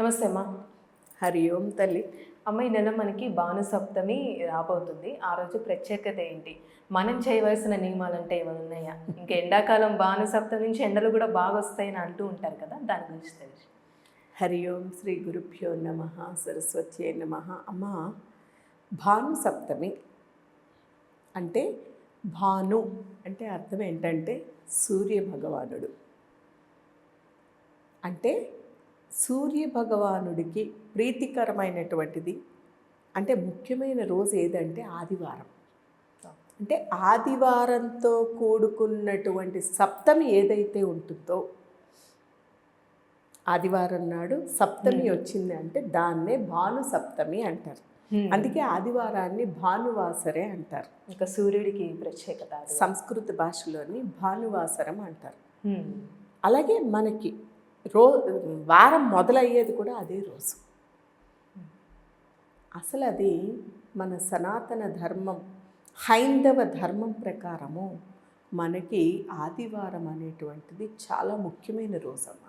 నమస్తే అమ్మా. హరి ఓం తల్లి. అమ్మ ఈ నెల మనకి భాను సప్తమి రాబోతుంది. ఆ రోజు ప్రత్యేకత ఏంటి? మనం చేయవలసిన నియమాలు అంటే ఏమైనా ఉన్నాయా? ఇంకా ఎండాకాలం భాను సప్తమి నుంచి ఎండలు కూడా బాగా వస్తాయని అంటూ ఉంటారు కదా దాని గురించి తెలుసు. హరి ఓం శ్రీ గురుభ్యో నమ సరస్వతి నమ. అమ్మ భాను సప్తమి అంటే భాను అంటే అర్థం ఏంటంటే సూర్య భగవానుడు అంటే సూర్య భగవానుడికి ప్రీతికరమైనటువంటిది అంటే ముఖ్యమైన రోజు ఏదంటే ఆదివారం. అంటే ఆదివారంతో కూడుకున్నటువంటి సప్తమి ఏదైతే ఉంటుందో ఆదివారం నాడు సప్తమి వచ్చింది అంటే దాన్నే భాను సప్తమి అంటారు. అందుకే ఆదివారాన్ని భానువాసరే అంటారు. ఇంకా సూర్యుడికి ప్రత్యేకత. సంస్కృత భాషలోని భానువాసరం అంటారు. అలాగే మనకి రో వారం మొదలయ్యేది కూడా అదే రోజు. అసలు అది మన సనాతన ధర్మం హైందవ ధర్మం ప్రకారము మనకి ఆదివారం అనేటువంటిది చాలా ముఖ్యమైన రోజు అమ్మ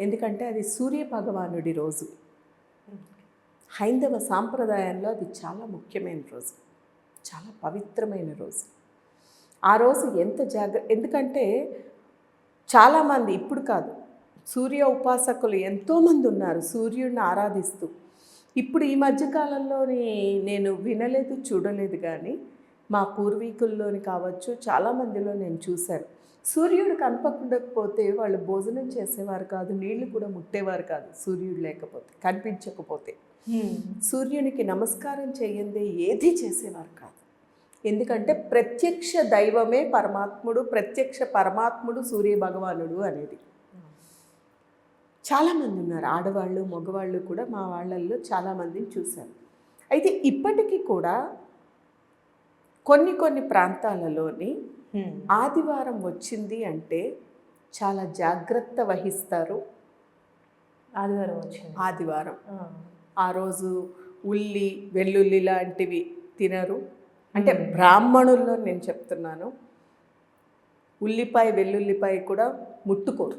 ఎందుకంటే అది సూర్య భగవానుడి రోజు. హైందవ సాంప్రదాయంలో అది చాలా ముఖ్యమైన రోజు. చాలా పవిత్రమైన రోజు. ఆ రోజు ఎంత జాగ్ర ఎందుకంటే చాలామంది ఇప్పుడు కాదు సూర్య ఉపాసకులు ఎంతోమంది ఉన్నారు సూర్యుడిని ఆరాధిస్తూ. ఇప్పుడు ఈ మధ్యకాలంలోని నేను వినలేదు చూడలేదు కానీ మా పూర్వీకుల్లోని కావచ్చు చాలామందిలో నేను చూశాను. సూర్యుడు కనపడకపోతే వాళ్ళు భోజనం చేసేవారు కాదు నీళ్ళు కూడా ముట్టేవారు కాదు సూర్యుడు లేకపోతే కనిపించకపోతే. సూర్యునికి నమస్కారం చేయందే ఏది చేసేవారు కాదు. ఎందుకంటే ప్రత్యక్ష దైవమే పరమాత్ముడు ప్రత్యక్ష పరమాత్ముడు సూర్య భగవానుడు అనేది. చాలామంది ఉన్నారు ఆడవాళ్ళు మగవాళ్ళు కూడా మా వాళ్ళల్లో చాలామందిని చూశాను అయితే ఇప్పటికీ కూడా కొన్ని కొన్ని ప్రాంతాలలోని. ఆదివారం వచ్చింది అంటే చాలా జాగ్రత్త వహిస్తారు. ఆదివారం వచ్చింది. ఆదివారం. ఆ రోజు ఉల్లి వెల్లుల్లి లాంటివి తినరు. అంటే బ్రాహ్మణుల్లో నేను చెప్తున్నాను ఉల్లిపాయ వెల్లుల్లిపాయ కూడా ముట్టుకోరు.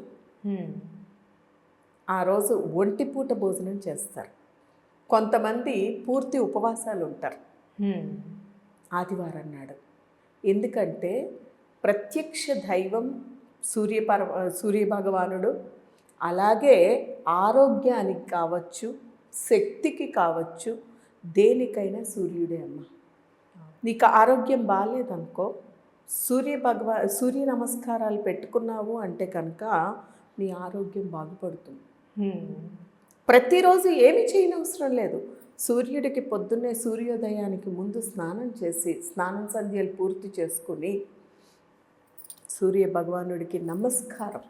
ఆ రోజు ఒంటిపూట భోజనం చేస్తారు. కొంతమంది పూర్తి ఉపవాసాలు ఉంటారు. ఆదివారం నాడు. ఎందుకంటే ప్రత్యక్ష దైవం సూర్యపర సూర్య భగవానుడు అలాగే ఆరోగ్యానికి కావచ్చు శక్తికి కావచ్చు దేనికైనా సూర్యుడే అమ్మ. నీకు ఆరోగ్యం బాగాలేదనుకో సూర్య భగవా సూర్య నమస్కారాలు పెట్టుకున్నావు అంటే కనుక నీ ఆరోగ్యం బాగుపడుతుంది. ప్రతిరోజు ఏమి చేయనవసరం లేదు. సూర్యుడికి పొద్దున్నే సూర్యోదయానికి ముందు స్నానం చేసి స్నానం సంధ్యలు పూర్తి చేసుకుని సూర్య భగవానుడికి నమస్కారం.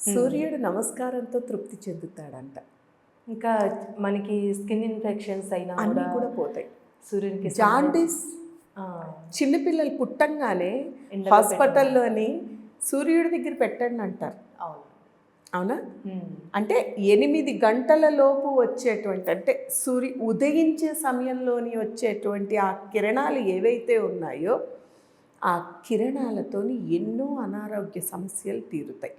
సూర్యుడు నమస్కారంతో తృప్తి చెందుతాడంట. ఇంకా మనకి స్కిన్ ఇన్ఫెక్షన్స్ అయినా అన్నీ కూడా పోతాయి. సూర్యునికి జాండీస్ చిన్నపిల్లలు పుట్టంగానే హాస్పిటల్లోని సూర్యుడి దగ్గర పెట్టండి అంటారు అవును. అంటే ఎనిమిది గంటల లోపు వచ్చేటువంటి అంటే సూర్య ఉదయించే సమయంలోని వచ్చేటువంటి ఆ కిరణాలు ఏవైతే ఉన్నాయో ఆ కిరణాలతోని ఎన్నో అనారోగ్య సమస్యలు తీరుతాయి.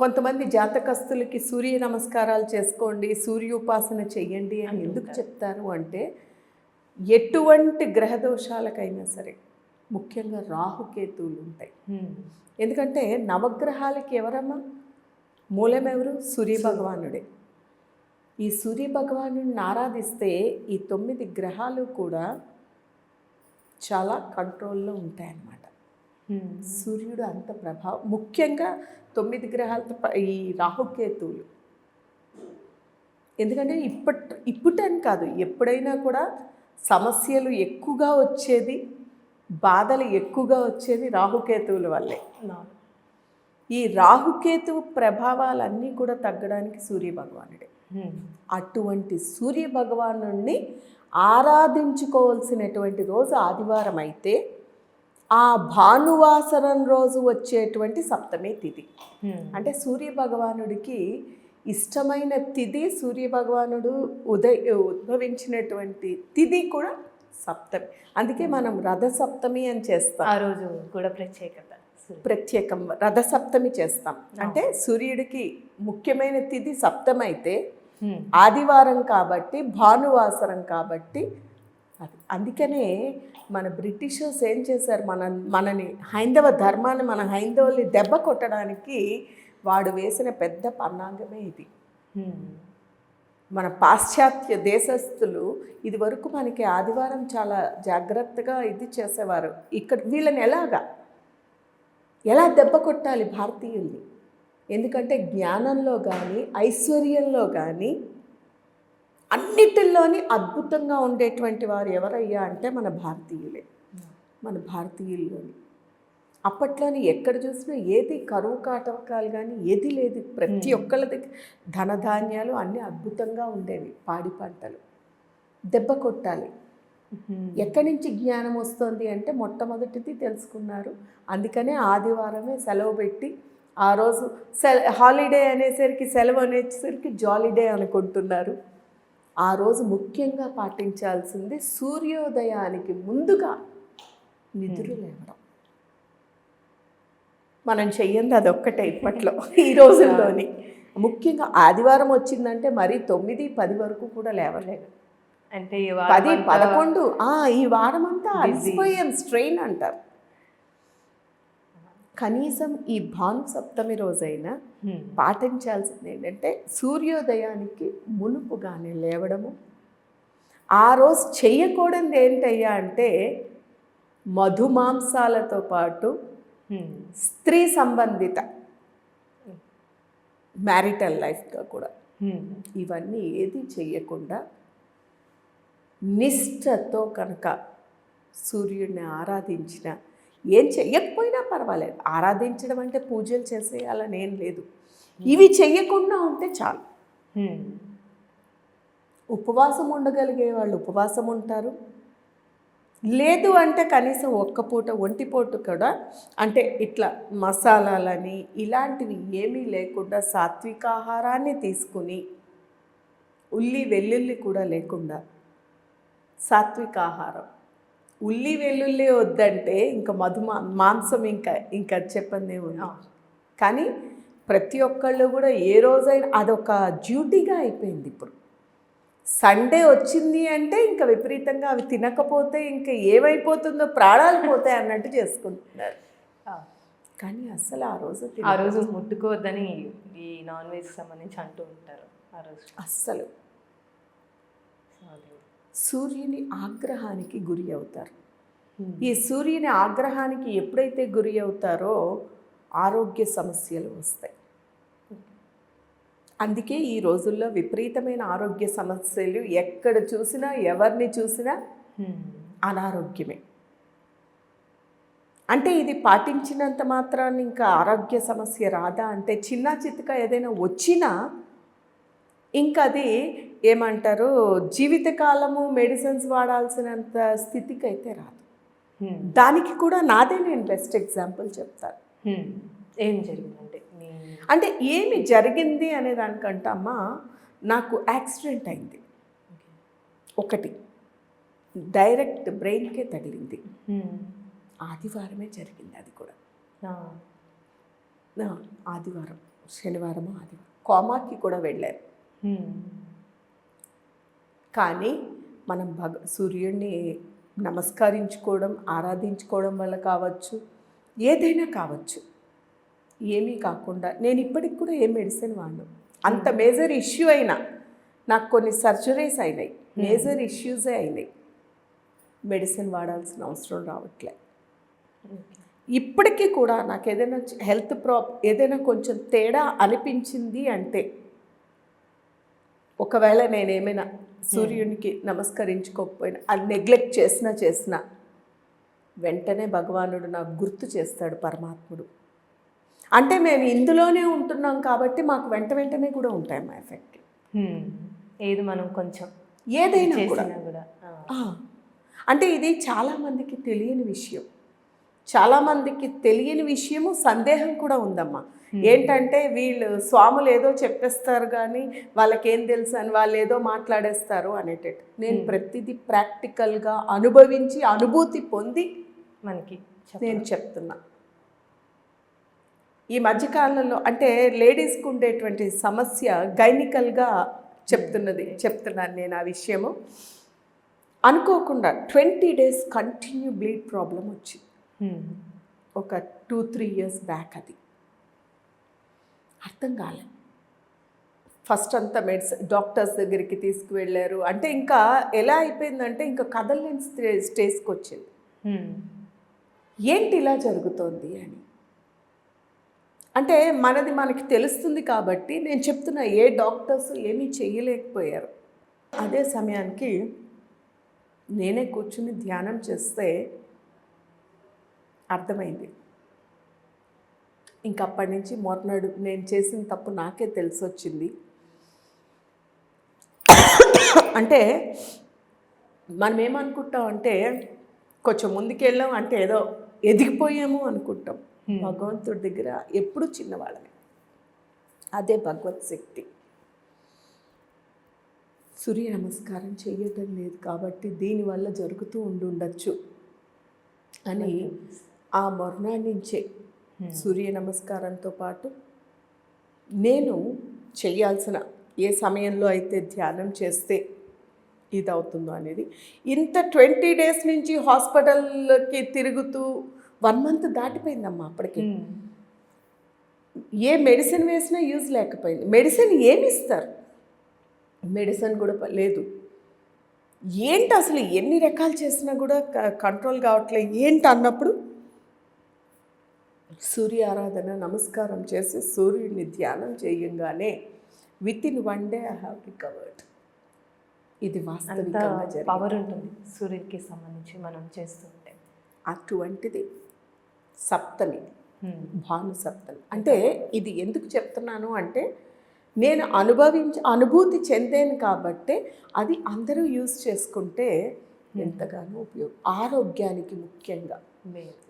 కొంతమంది జాతకస్తులకి సూర్య నమస్కారాలు చేసుకోండి సూర్య ఉపాసన చెయ్యండి అని ఎందుకు చెప్తారు అంటే ఎటువంటి గ్రహ దోషాలకైనా సరే ముఖ్యంగా రాహుకేతువులు ఉంటాయి. ఎందుకంటే నవగ్రహాలకి ఎవరమ్మా? మూలం ఎవరు? సూర్య భగవానుడే. ఈ సూర్య భగవాను ఆరాధిస్తే ఈ తొమ్మిది గ్రహాలు కూడా చాలా కంట్రోల్లో ఉంటాయన్నమాట. సూర్యుడు అంత ప్రభావం ముఖ్యంగా తొమ్మిది గ్రహాలతో ఈ రాహుకేతువులు ఎందుకంటే ఇప్పట్ ఇప్పుటని కాదు ఎప్పుడైనా కూడా సమస్యలు ఎక్కువగా వచ్చేది బాధలు ఎక్కువగా వచ్చేది రాహుకేతువుల వల్లే. ఈ రాహుకేతువు ప్రభావాలన్నీ కూడా తగ్గడానికి సూర్య భగవానుడే హ్మ్. అటువంటి సూర్య భగవాను ఆరాధించుకోవాల్సినటువంటి రోజు ఆదివారం అయితే ఆ భానువాసరం రోజు వచ్చేటువంటి సప్తమి తిథి. అంటే సూర్య భగవానుడికి ఇష్టమైన తిథి సూర్య భగవానుడు ఉదయ ఉద్భవించినటువంటి తిథి కూడా సప్తమి. అందుకే మనం రథ సప్తమి అని చేస్తాం. ఆ రోజు కూడా ప్రత్యేకత. ప్రత్యేకం రథసప్తమి చేస్తాం. అంటే సూర్యుడికి ముఖ్యమైన తిథి సప్తమి అయితే హ్మ్. ఆదివారం కాబట్టి భానువాసరం కాబట్టి అది. అందుకనే మన బ్రిటిషర్స్ ఏం చేశారు? మన మనని హైందవ ధర్మాన్ని మన హైందవుల్ని దెబ్బ కొట్టడానికి వాడు వేసిన పెద్ద పన్నాగమే ఇది. మన పాశ్చాత్య దేశస్థులు ఇది వరకు మనకి ఆదివారం చాలా జాగ్రత్తగా ఇది చేసేవారు. ఇక్కడ వీళ్ళని ఎలాగా? ఎలా దెబ్బ కొట్టాలి భారతీయుల్ని? ఎందుకంటే జ్ఞానంలో కానీ ఐశ్వర్యంలో కానీ అన్నిటిల్లోని అద్భుతంగా ఉండేటువంటి వారు ఎవరయ్యా అంటే మన భారతీయులే. మన భారతీయుల్లోని. అప్పట్లోని ఎక్కడ చూసినా ఏది కరువు కాటవకాలు కానీ ఏది లేదు. ప్రతి ఒక్కళ్ళ దగ్గర ధనధాన్యాలు అన్నీ అద్భుతంగా ఉండేవి. పాడి పంటలు. దెబ్బ కొట్టాలి. ఎక్కడి నుంచి జ్ఞానం వస్తుంది అంటే మొట్టమొదటిది తెలుసుకున్నారు. అందుకనే ఆదివారమే సెలవు పెట్టి ఆ రోజు సెల హాలిడే అనేసరికి సెలవు అనేసరికి జాలిడే అనుకుంటున్నారు. ఆ రోజు ముఖ్యంగా పాటించాల్సింది సూర్యోదయానికి ముందుగా నిద్ర లేవడం. మనం చెయ్యంది అదొక్కటే ఇప్పట్లో ఈ రోజుల్లోని. ముఖ్యంగా ఆదివారం వచ్చిందంటే మరి తొమ్మిది పది వరకు కూడా లేవలేదు అంటే పది పదకొండు ఆ, ఈ వారం అంతా. అలసిపోయాం స్ట్రెయిన్ అంటారు. కనీసం ఈ భాను సప్తమి రోజైనా. పాటించాల్సింది ఏంటంటే సూర్యోదయానికి మునుపుగానే లేవడము ఆ రోజు చెయ్యకూడదు ఏంటయ్యా అంటే మధుమాంసాలతో పాటు. స్త్రీ సంబంధిత మ్యారిటల్ లైఫ్గా కూడా. ఇవన్నీ ఏది చెయ్యకుండా నిష్ఠతో కనుక సూర్యుడిని ఆరాధించిన ఏం చెయ్యకపోయినా పర్వాలేదు. ఆరాధించడం అంటే పూజలు చేసేయాలని ఏం లేదు. ఇవి చెయ్యకుండా ఉంటే చాలు. హ్మ్. ఉపవాసం ఉండగలిగే వాళ్ళు ఉపవాసం ఉంటారు. లేదు అంటే కనీసం ఒక్క పూట ఒంటి పూట కూడా అంటే ఇట్లా మసాలాలని ఇలాంటివి ఏమీ లేకుండా సాత్విక ఆహారాన్ని తీసుకుని ఉల్లి వెల్లుల్లి కూడా లేకుండా సాత్విక ఆహారం. ఉల్లి వెల్లుల్లి వద్దంటే ఇంకా మధుమా మాంసం ఇంకా ఇంకా చెప్పండి. కానీ ప్రతి ఒక్కళ్ళు కూడా ఏ రోజైనా అదొక డ్యూటీగా అయిపోయింది ఇప్పుడు సండే వచ్చింది అంటే ఇంకా విపరీతంగా అవి తినకపోతే ఇంకా ఏమైపోతుందో ప్రాణాలు పోతాయి అన్నట్టు చేసుకుంటున్నారు. కానీ అసలు ఆ రోజు ఆ రోజు ముట్టుకోవద్దని ఈ నాన్ వెజ్ సంబంధించి అంటూ ఉంటారు ఆ రోజు అస్సలు. సూర్యుని ఆగ్రహానికి గురి అవుతారు. ఈ సూర్యుని ఆగ్రహానికి ఎప్పుడైతే గురి అవుతారో ఆరోగ్య సమస్యలు వస్తాయి అందుకే ఈ రోజుల్లో విపరీతమైన ఆరోగ్య సమస్యలు ఎక్కడ చూసినా ఎవరిని చూసినా. అనారోగ్యమే అంటే ఇది పాటించినంత మాత్రాన్ని ఇంకా ఆరోగ్య సమస్య రాదా అంటే చిన్న చితక ఏదైనా వచ్చినా ఇంకా అది ఏమంటారు? జీవితకాలము మెడిసిన్స్ వాడాల్సినంత స్థితికి అయితే రాదు. దానికి కూడా నాదే నేను బెస్ట్ ఎగ్జాంపుల్ చెప్తాను. ఏం జరిగిందంటే అంటే ఏమి జరిగింది అనే దానికంటే అమ్మ నాకు యాక్సిడెంట్ అయింది. ఒకటి. డైరెక్ట్ బ్రెయిన్కే తగిలింది. ఆదివారమే జరిగింది అది కూడా. ఆదివారం. శనివారం ఆదివారం. కోమాకి కూడా వెళ్ళారు. కానీ మనం భగ సూర్యుడిని నమస్కరించుకోవడం ఆరాధించుకోవడం వల్ల కావచ్చు ఏదైనా కావచ్చు. ఏమీ కాకుండా నేను ఇప్పటికి కూడా ఏ మెడిసిన్ వాడను. అంత మేజర్ ఇష్యూ అయినా నాకు కొన్ని సర్జరీస్ అయినాయి. మేజర్ ఇష్యూసే అయినాయి. మెడిసిన్ వాడాల్సిన అవసరం రావట్లే. ఇప్పటికీ కూడా నాకు ఏదైనా హెల్త్ ప్రాబ్ ఏదైనా కొంచెం తేడా అనిపించింది అంటే ఒకవేళ నేనేమైనా సూర్యునికి నమస్కరించుకోకపోయినా అది నెగ్లెక్ట్ చేసినా చేసినా వెంటనే భగవానుడు నాకు గుర్తు చేస్తాడు పరమాత్ముడు. అంటే మేము ఇందులోనే ఉంటున్నాం కాబట్టి మాకు వెంట వెంటనే కూడా ఉంటాయి మా ఎఫెక్ట్. ఏది మనం కొంచెం ఏదైనా కూడా. అంటే ఇది చాలామందికి తెలియని విషయం. చాలామందికి తెలియని విషయము సందేహం కూడా ఉందమ్మా. ఏంటంటే వీళ్ళు స్వాములు ఏదో చెప్పేస్తారు కానీ వాళ్ళకేం తెలుసు అని వాళ్ళు ఏదో మాట్లాడేస్తారు అనేటట్టు. నేను ప్రతిదీ ప్రాక్టికల్గా అనుభవించి అనుభూతి పొంది మనకి నేను చెప్తున్నా. ఈ మధ్యకాలంలో అంటే లేడీస్కి ఉండేటువంటి సమస్య గైనికల్గా చెప్తున్నది చెప్తున్నాను నేను ఆ విషయము. అనుకోకుండా twenty days continue bleed problem వచ్చింది. ఒక టూ త్రీ ఇయర్స్ బ్యాక్ అది. అర్థం కాలే. ఫస్ట్ అంతా మెడిసిన్ డాక్టర్స్ దగ్గరికి తీసుకువెళ్ళారు. అంటే ఇంకా ఎలా అయిపోయిందంటే ఇంకా కదలలేని స్టే స్టేజ్కి వచ్చింది హ్మ్. ఏంటి ఇలా జరుగుతోంది అని. అంటే మనది మనకి తెలుస్తుంది కాబట్టి నేను చెప్తున్నా ఏ డాక్టర్స్ ఏమీ చేయలేకపోయారు అదే సమయానికి నేనే కూర్చుని ధ్యానం చేస్తే అర్థమైంది. ఇంక అప్పటి నుంచి మొన్నడు నేను చేసిన తప్పు నాకే తెలిసి వచ్చింది అంటే మనం ఏమనుకుంటాం అంటే కొంచెం ముందుకెళ్ళాం అంటే ఏదో ఎదిగిపోయాము అనుకుంటాం. భగవంతుడి దగ్గర ఎప్పుడు చిన్నవాళ్ళమే అదే భగవత్ శక్తి సూర్య నమస్కారం చేయటం లేదు కాబట్టి దీనివల్ల జరుగుతూ ఉండుండొచ్చు అని ఆ మరునాడు నుంచే Hmm. సూర్య నమస్కారంతో పాటు నేను చేయాల్సిన ఏ సమయంలో అయితే ధ్యానం చేస్తే ఇది అవుతుందో అనేది ఇంత ట్వంటీ డేస్ నుంచి హాస్పిటల్కి తిరుగుతూ వన్ మంత్ దాటిపోయిందమ్మా అప్పటికి. ఏ మెడిసిన్ వేసినా యూజ్ లేకపోయింది. మెడిసిన్ ఏమి ఇస్తారు? మెడిసిన్ కూడా లేదు. ఏంటి అసలు ఎన్ని రకాలు చేసినా కూడా కంట్రోల్ కావట్లేదు ఏంటి అన్నప్పుడు సూర్య ఆరాధన నమస్కారం చేసి సూర్యుడిని ధ్యానం చేయంగానే with in one day I have recovered. ఇది వాస్తవికంగా పవర్ ఉంటుంది సూర్యుడికి సంబంధించి మనం చేస్తుంటే. అటువంటిది సప్తమి. భాను సప్తమి అంటే ఇది ఎందుకు చెప్తున్నాను అంటే నేను అనుభవించ అనుభూతి చెందాను కాబట్టే అది అందరూ యూజ్ చేసుకుంటే ఎంతగానో ఉపయోగం ఆరోగ్యానికి ముఖ్యంగా.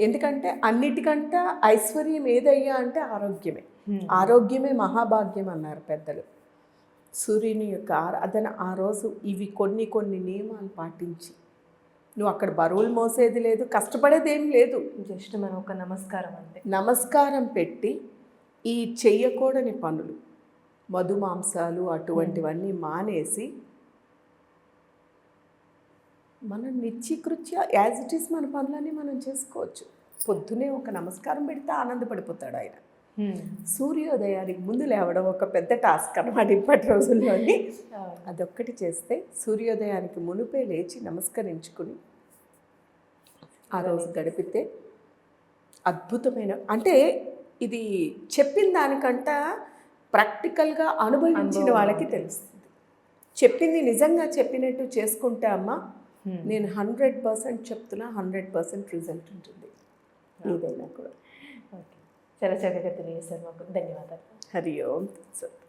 ఎందుకంటే అన్నిటికంటే ఐశ్వర్యం ఏదయ్యా అంటే ఆరోగ్యమే. ఆరోగ్యమే మహాభాగ్యం అన్నారు పెద్దలు. సూర్యుని యొక్క ఆరాధన ఆ రోజు ఇవి కొన్ని కొన్ని నియమాలు పాటించి. నువ్వు అక్కడ బరువులు మోసేది లేదు కష్టపడేది ఏం లేదు. జస్ట్ మనం ఒక నమస్కారం అంతే. నమస్కారం పెట్టి ఈ చెయ్యకూడని పనులు మధుమాంసాలు అటువంటివన్నీ మానేసి మనం నిత్యకృత్య యాజ్ ఇట్ ఈస్ మన పనులన్నీ మనం చేసుకోవచ్చు పొద్దునే ఒక నమస్కారం పెడితే ఆనందపడిపోతాడు ఆయన. సూర్యోదయానికి ముందు లేవడం ఒక పెద్ద టాస్క్ అన్నమాట ఇప్పటి రోజుల్లోని. అదొక్కటి చేస్తే సూర్యోదయానికి మునుపే లేచి నమస్కరించుకుని ఆ రోజు గడిపితే అద్భుతమైన అంటే ఇది చెప్పిన దానికంట ప్రాక్టికల్గా అనుభవించిన అనుభవం వాళ్ళకి తెలుస్తుంది చెప్పింది నిజంగా చెప్పినట్టు చేసుకుంటే అమ్మ. నేను హండ్రెడ్ పర్సెంట్ చెప్తున్నా హండ్రెడ్ పర్సెంట్ రిజల్ట్ ఉంటుంది. ఏదైనా కూడా. ఓకే చాలా చక్కగా తెలియజేశారు మాకు. ధన్యవాదాలు. హరి ఓం. తత్సత్